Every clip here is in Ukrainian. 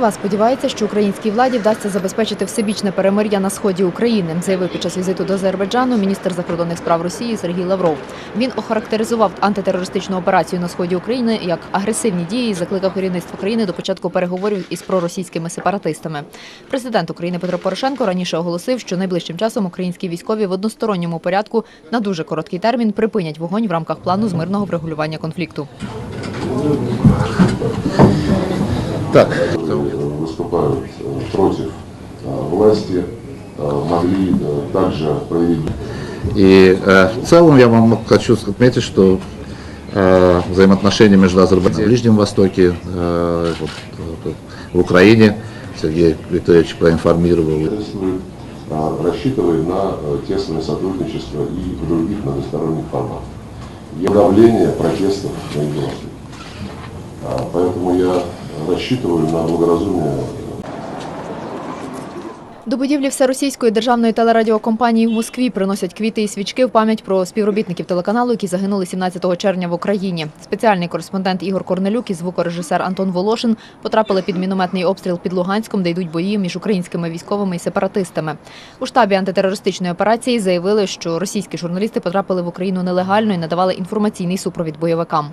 Москва сподівається, що українській владі вдасться забезпечити всебічне перемир'я на сході України, заявив під час візиту до Азербайджану міністр закордонних справ Росії Сергій Лавров. Він охарактеризував антитерористичну операцію на сході України як агресивні дії і закликав керівництво країни до початку переговорів із проросійськими сепаратистами. Президент України Петро Порошенко раніше оголосив, що найближчим часом українські військові в односторонньому порядку на дуже короткий термін припинять вогонь в рамках плану з мирного врегулювання конфлікту. Так, власти, э, могли э, также проявить и э, в целом я вам хочу отметить, что э, взаимоотношения между Азербайджаном на Ближнем Востоке, э, вот, вот, в Украине, Сергей Викторович проинформировал, рассчитывая на тесное сотрудничество и в других многосторонних форматах. И подавление протестов на. А, Поэтому я рассчитываю на благоразумие До будівлі всеросійської державної телерадіокомпанії в Москві приносять квіти і свічки в пам'ять про співробітників телеканалу, які загинули 17 червня в Україні. Спеціальний кореспондент Ігор Корнелюк і звукорежисер Антон Волошин потрапили під мінометний обстріл під Луганськом, де йдуть бої між українськими військовими і сепаратистами. У штабі антитерористичної операції заявили, що російські журналісти потрапили в Україну нелегально і надавали інформаційний супровід бойовикам.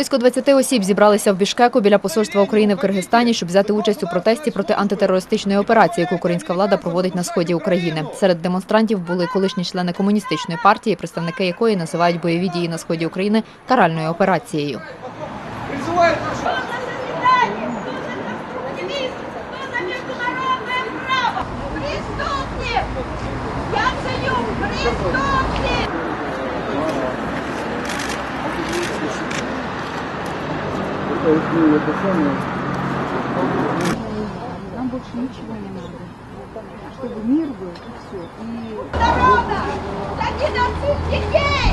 Близько 20 осіб зібралися в Бішкеку біля посольства України в Киргизстані, щоб взяти участь у протесті проти антитерористичної операції, яку українська влада проводить на сході України. Серед демонстрантів були колишні члени комуністичної партії, представники якої називають бойові дії на сході України каральною операцією. Призывает Нам больше ничего не надо. Чтобы мир был и все. И Народа! За геноцид детей!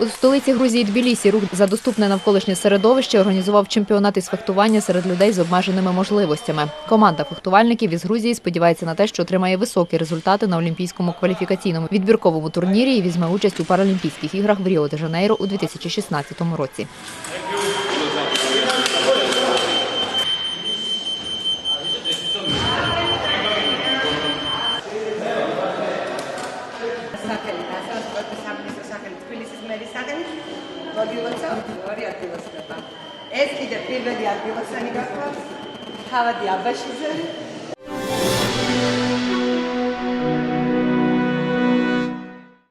У столиці Грузії Тбілісі рух за доступне навколишнє середовище організував чемпіонат із фехтування серед людей з обмеженими можливостями. Команда фехтувальників із Грузії сподівається на те, що отримає високі результати на олімпійському кваліфікаційному відбірковому турнірі і візьме участь у Паралімпійських іграх в Ріо-де-Жанейро у 2016 році. წიგნებისაგან მოდივოცა ორი ადგილოსნება. ეს კიდე პირველი ადგილოსანი გახლავს. თავადი აბაშიძე.